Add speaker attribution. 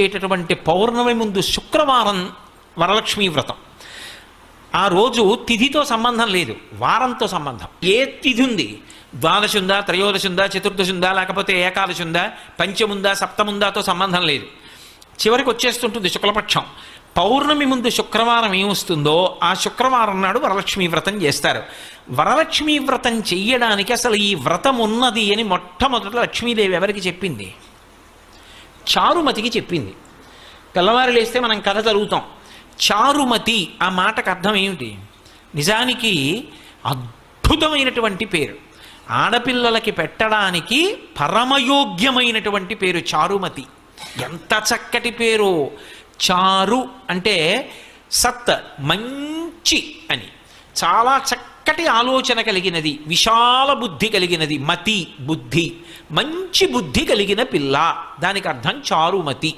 Speaker 1: వచ్చేటటువంటి పౌర్ణమి ముందు శుక్రవారం వరలక్ష్మీ వ్రతం. ఆ రోజు తిథితో సంబంధం లేదు వారంతో సంబంధం. ఏ తిథి ఉంది? ద్వాదశి ఉందా త్రయోదశి ఉందా చతుర్దశి ఉందా లేకపోతే ఏకాదశి ఉందా పంచముందా సప్తముందాతో సంబంధం లేదు. చివరికి వచ్చేస్తుంటుంది శుక్లపక్షం. పౌర్ణమి ముందు శుక్రవారం ఏమొస్తుందో ఆ శుక్రవారం నాడు వరలక్ష్మీ వ్రతం చేస్తారు. వరలక్ష్మీ వ్రతం చెయ్యడానికి అసలు ఈ వ్రతం ఉన్నది అని మొట్టమొదట లక్ష్మీదేవి ఎవరికి చెప్పింది? చారుమతికి చెప్పింది. తెల్లవారు లేస్తే మనం కథ చదువుతాం. చారుమతి ఆ మాటకు అర్థం ఏమిటి? నిజానికి అద్భుతమైనటువంటి పేరు. ఆడపిల్లలకి పెట్టడానికి పరమయోగ్యమైనటువంటి పేరు చారుమతి. ఎంత చక్కటి పేరు! చారు అంటే సత్ మంచి అని. చాలా చక్క చక్కటి ఆలోచన కలిగినది విశాల బుద్ధి కలిగినది మతి బుద్ధి మంచి బుద్ధి కలిగిన పిల్ల. దానికి అర్థం చారుమతి.